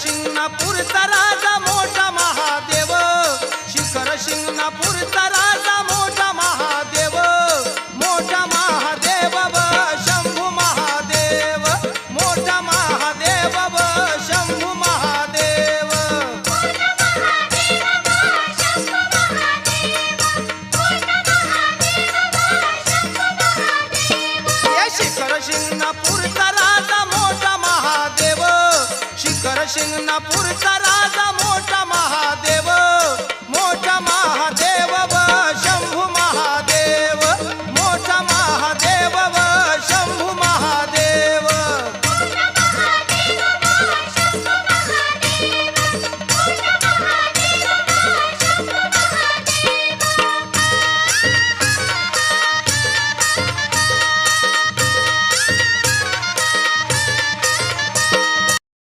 शिंगणापूरचा राजा मोठा महादेव. शिखर शिंगणापूरचा राजा मोठा महादेव. मोठा महादेव व शंभू महादेव. मोठा महादेव व शंभू महादेव. शिखर शिंगणापूरचा शिंगणापूरचा राजा मोठा